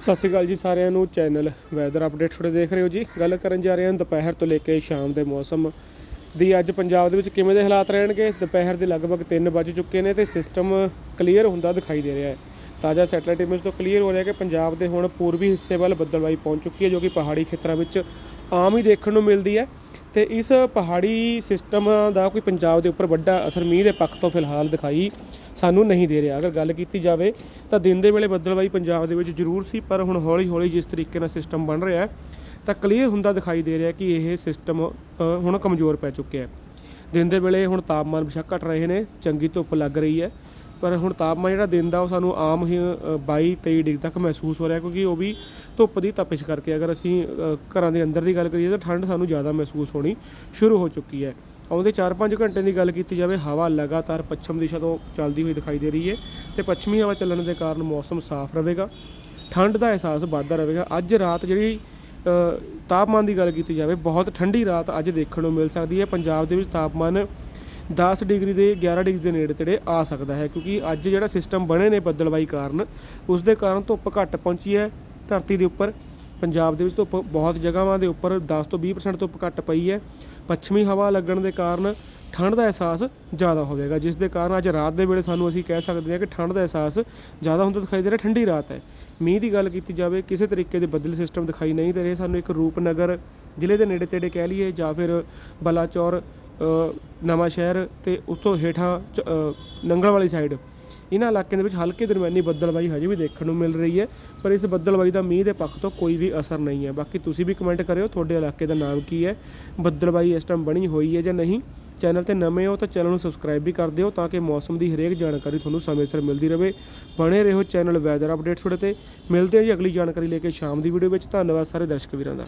ਸਤਿ ਸ਼੍ਰੀ ਅਕਾਲ ਜੀ ਸਾਰਿਆਂ ਨੂੰ, ਚੈਨਲ ਵੈਦਰ ਅਪਡੇਟ ਥੋੜੇ ਦੇਖ ਰਹੇ ਹੋ ਜੀ। ਗੱਲ ਕਰਨ ਜਾ ਰਹੇ ਹਾਂ ਦੁਪਹਿਰ ਤੋਂ ਲੈ ਕੇ ਸ਼ਾਮ ਦੇ ਮੌਸਮ ਦੀ। ਅੱਜ ਪੰਜਾਬ ਦੇ ਵਿੱਚ ਕਿਵੇਂ ਦੇ ਹਾਲਾਤ ਰਹਿਣਗੇ? ਦੁਪਹਿਰ ਦੇ ਲਗਭਗ 3 ਵੱਜ ਚੁੱਕੇ ਨੇ ਤੇ ਸਿਸਟਮ ਕਲੀਅਰ ਹੁੰਦਾ ਦਿਖਾਈ ਦੇ ਰਿਹਾ ਹੈ। ਤਾਜ਼ਾ ਸੈਟੇਲਾਈਟ ਇਮੇਜ ਤੋਂ ਕਲੀਅਰ ਹੋ ਰਿਹਾ ਕਿ ਪੰਜਾਬ ਦੇ ਹੁਣ ਪੂਰਬੀ ਹਿੱਸੇ ਵੱਲ ਬੱਦਲਵਾਈ ਪਹੁੰਚ ਚੁੱਕੀ ਹੈ, ਜੋ ਕਿ ਪਹਾੜੀ ਖੇਤਰਾਂ ਵਿੱਚ ਆਮ ਹੀ ਦੇਖਣ ਨੂੰ ਮਿਲਦੀ ਹੈ। ਤੇ ਇਸ ਪਹਾੜੀ ਸਿਸਟਮ ਦਾ ਕੋਈ ਪੰਜਾਬ ਦੇ ਉੱਪਰ ਵੱਡਾ ਅਸਰ ਮੀਂਹ ਦੇ ਪੱਖ ਤੋਂ ਫਿਲਹਾਲ ਦਿਖਾਈ ਸਾਨੂੰ ਨਹੀਂ ਦੇ ਰਿਹਾ। ਅਗਰ ਗੱਲ ਕੀਤੀ ਜਾਵੇ ਤਾਂ ਦਿਨ ਦੇ ਵੇਲੇ ਬੱਦਲਵਾਈ ਪੰਜਾਬ ਦੇ ਵਿੱਚ ਜ਼ਰੂਰ ਸੀ, ਪਰ ਹੁਣ ਹੌਲੀ ਹੌਲੀ ਜਿਸ ਤਰੀਕੇ ਨਾਲ ਸਿਸਟਮ ਬਣ ਰਿਹਾ ਹੈ, ਤਾਂ ਕਲੀਅਰ ਹੁੰਦਾ ਦਿਖਾਈ ਦੇ ਰਿਹਾ ਕਿ ਇਹ ਸਿਸਟਮ ਹੁਣ ਕਮਜ਼ੋਰ ਪੈ ਚੁੱਕਿਆ ਹੈ। ਦਿਨ ਦੇ ਵੇਲੇ ਹੁਣ ਤਾਪਮਾਨ ਬਿਸ਼ੱਕ ਘਟ ਰਹੇ ਨੇ, ਚੰਗੀ ਧੁੱਪ ਲੱਗ ਰਹੀ ਹੈ। ਪਰ ਹੁਣ ਤਾਪਮਾਨ ਜਿਹੜਾ ਦਿਨ ਦਾ ਉਹ ਸਾਨੂੰ ਆਮ ਹੀ ਅ, 22 23 ਡਿਗਰੀ ਤੱਕ ਮਹਿਸੂਸ ਹੋ ਰਿਹਾ ਕਿਉਂਕਿ ਉਹ ਵੀ ਧੁੱਪ ਦੀ ਤਪਿਸ਼ ਕਰਕੇ ਅਗਰ ਅਸੀਂ ਘਰਾਂ ਦੇ ਅੰਦਰ ਦੀ ਗੱਲ ਕਰੀਏ ਤਾਂ ਠੰਡ ਸਾਨੂੰ ਜ਼ਿਆਦਾ ਮਹਿਸੂਸ ਹੋਣੀ ਸ਼ੁਰੂ ਹੋ ਚੁੱਕੀ ਹੈ। ਆਉਂਦੇ 4-5 ਘੰਟੇ ਦੀ ਗੱਲ ਕੀਤੀ ਜਾਵੇ ਹਵਾ ਲਗਾਤਾਰ ਪੱਛਮ ਦਿਸ਼ਾ ਤੋਂ ਚੱਲਦੀ ਹੋਈ ਦਿਖਾਈ ਦੇ ਰਹੀ ਹੈ ਤੇ ਪੱਛਮੀ ਹਵਾ ਚੱਲਣ ਦੇ ਕਾਰਨ ਮੌਸਮ ਸਾਫ਼ ਰਹੇਗਾ ਠੰਡ ਦਾ ਅਹਿਸਾਸ ਵੱਧਦਾ ਰਹੇਗਾ। ਅੱਜ ਰਾਤ ਜਿਹੜੀ ਤਾਪਮਾਨ ਦੀ ਗੱਲ ਕੀਤੀ ਜਾਵੇ ਬਹੁਤ ਠੰਡੀ ਰਾਤ ਅੱਜ ਦੇਖਣ ਨੂੰ ਮਿਲ ਸਕਦੀ ਹੈ। ਪੰਜਾਬ ਦੇ ਵਿੱਚ ਤਾਪਮਾਨ 10 ਡਿਗਰੀ ਦੇ 11 ਡਿਗਰੀ ਦੇ ਨੇੜੇ ਤੇੜੇ ਆ ਸਕਦਾ ਹੈ, ਕਿਉਂਕਿ ਅੱਜ ਜਿਹੜਾ ਸਿਸਟਮ ਬਣੇ ਨੇ ਬੱਦਲਵਾਈ ਕਾਰਨ ਉਸ ਦੇ ਕਾਰਨ ਧੁੱਪ ਘੱਟ ਪਹੁੰਚੀ ਹੈ, ਧਰਤੀ ਦੇ ਉੱਪਰ, ਪੰਜਾਬ ਦੇ ਵਿੱਚ ਧੁੱਪ ਬਹੁਤ ਜਗ੍ਹਾਵਾਂ ਦੇ ਉੱਪਰ 10 ਤੋਂ 20% ਧੁੱਪ ਘੱਟ ਪਈ ਹੈ, ਪੱਛਮੀ ਹਵਾ ਲੱਗਣ ਦੇ ਕਾਰਨ ਠੰਡ ਦਾ ਅਹਿਸਾਸ ਜ਼ਿਆਦਾ ਹੋਵੇਗਾ, ਜਿਸ ਦੇ ਕਾਰਨ ਅੱਜ ਰਾਤ ਦੇ ਵੇਲੇ ਸਾਨੂੰ ਅਸੀਂ ਕਹਿ ਸਕਦੇ ਹਾਂ ਕਿ ਠੰਡ ਦਾ ਅਹਿਸਾਸ ਜ਼ਿਆਦਾ ਹੁੰਦਾ ਦਿਖਾਈ ਦੇ ਰਿਹਾ, ਠੰਡੀ ਰਾਤ ਹੈ। ਮੀਂਹ ਦੀ ਗੱਲ ਕੀਤੀ ਜਾਵੇ, ਕਿਸੇ ਤਰੀਕੇ ਦੇ ਬੱਦਲ ਸਿਸਟਮ ਦਿਖਾਈ ਨਹੀਂ ਦੇ ਰਹੇ, ਸਾਨੂੰ ਇੱਕ ਰੂਪਨਗਰ ਜ਼ਿਲ੍ਹੇ ਦੇ ਨੇੜੇ ਤੇੜੇ ਕਹਿ ਲਈਏ ਜਾਂ ਫਿਰ ਬਲਾਚੌਰ ਨਵਾਂ ਸ਼ਹਿਰ ਤੇ ਉਸ ਤੋਂ ਹੇਠਾਂ ਚ- ਨੰਗਲ ਵਾਲੀ ਸਾਈਡ ਇਹਨਾਂ ਇਲਾਕਿਆਂ ਦੇ ਵਿੱਚ ਹਲਕੇ ਦਰਮਿਆਨੀ ਬੱਦਲਬਾਈ ਹਜੇ ਵੀ ਦੇਖਣ ਨੂੰ ਮਿਲ ਰਹੀ ਹੈ, ਪਰ ਇਸ ਬੱਦਲਬਾਈ ਦਾ ਮੀਂਹ ਦੇ ਪੱਖ ਤੋਂ ਕੋਈ ਵੀ ਅਸਰ ਨਹੀਂ ਹੈ। ਬਾਕੀ ਤੁਸੀਂ ਵੀ ਕਮੈਂਟ ਕਰਿਓ, ਤੁਹਾਡੇ ਇਲਾਕੇ ਦਾ ਨਾਮ ਕੀ ਹੈ ਬੱਦਲਬਾਈ ਇਸ ਟਾਈਮ ਬਣੀ ਹੋਈ ਹੈ ਜਾਂ ਨਹੀਂ। ਚੈਨਲ ਤੇ ਨਵੇਂ ਹੋ ਤਾਂ ਚੈਨਲ ਨੂੰ ਸਬਸਕ੍ਰਾਈਬ ਵੀ ਕਰ ਦਿਓ ਤਾਂ ਕਿ ਮੌਸਮ ਦੀ ਹਰੇਕ ਜਾਣਕਾਰੀ ਤੁਹਾਨੂੰ ਸਮੇਂ ਸਿਰ ਮਿਲਦੀ ਰਹੇ ਬਣੇ ਰਹੋ ਚੈਨਲ ਵੈਦਰ ਅਪਡੇਟਸ ਤੁਹਾਡੇ ਤੇ। ਮਿਲਦੇ ਹਾਂ ਜੀ ਅਗਲੀ ਜਾਣਕਾਰੀ ਲੈ ਕੇ ਸ਼ਾਮ ਦੀ ਵੀਡੀਓ ਵਿੱਚ। ਧੰਨਵਾਦ ਸਾਰੇ ਦਰਸ਼ਕ ਵੀਰਾਂ ਦਾ।